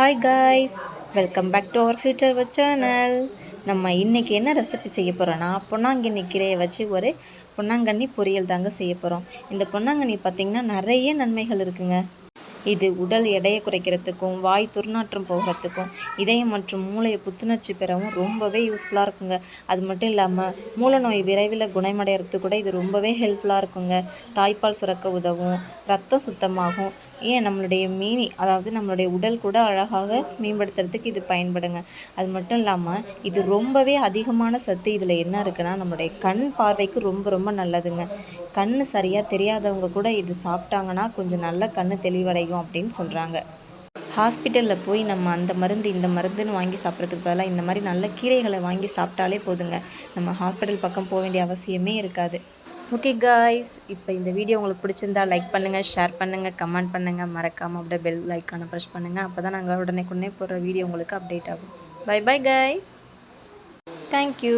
Hi guys welcome back to our future watch channel நம்ம இன்றைக்கி என்ன ரெசிபி செய்ய போகிறோன்னா பொன்னாங்கண்ணி கீரையை வச்சு ஒரு பொன்னாங்கண்ணி பொரியல் தாங்க செய்ய போகிறோம் இந்த பொன்னாங்கண்ணி பார்த்திங்கன்னா நிறைய நன்மைகள் இருக்குங்க. இது உடல் எடையை குறைக்கிறதுக்கும் வாய் துர்நாற்றம் போகிறதுக்கும் இதயம் மற்றும் மூளையை புத்துணர்ச்சி பெறவும் ரொம்பவே யூஸ்ஃபுல்லாக இருக்குங்க. அது மட்டும் இல்லாமல் மூல நோய் விரைவில் குணமடைகிறதுக்கு கூட இது ரொம்பவே ஹெல்ப்ஃபுல்லாக இருக்குங்க. தாய்ப்பால் சுரக்க உதவும் ரத்தம் சுத்தமாகும். ஏன் நம்மளுடைய மீனி அதாவது நம்மளுடைய உடல் கூட அழகாக மேம்படுத்துறதுக்கு இது பயன்படுங்க. அது மட்டும் இல்லாமல் இது ரொம்பவே அதிகமான சத்து இதில் என்ன இருக்குன்னா நம்மளுடைய கண் பார்வைக்கு ரொம்ப ரொம்ப நல்லதுங்க. கண் சரியாக தெரியாதவங்க கூட இது சாப்பிட்டாங்கன்னா கொஞ்சம் நல்ல கண் தெளிவடையும் அப்படின்னு சொல்கிறாங்க ஹாஸ்பிட்டலில் போய் நம்ம அந்த மருந்து இந்த மருந்துன்னு வாங்கி சாப்பிட்றதுக்கு பதிலாக இந்த மாதிரி நல்ல கீரைகளை வாங்கி சாப்பிட்டாலே போதுங்க. நம்ம ஹாஸ்பிட்டல் பக்கம் போக வேண்டிய அவசியமே இருக்காது. ஓகே காய்ஸ் இப்போ இந்த வீடியோ உங்களுக்கு பிடிச்சிருந்தா லைக் பண்ணுங்கள் ஷேர் பண்ணுங்கள் கமெண்ட் பண்ணுங்கள் மறக்காமல் அப்படியே பெல் லைக்கான ப்ரெஷ் பண்ணுங்கள் அப்போ தான் நாங்கள் உடனே உடனே போடுற வீடியோ உங்களுக்கு அப்டேட் ஆகும். By by guys thank you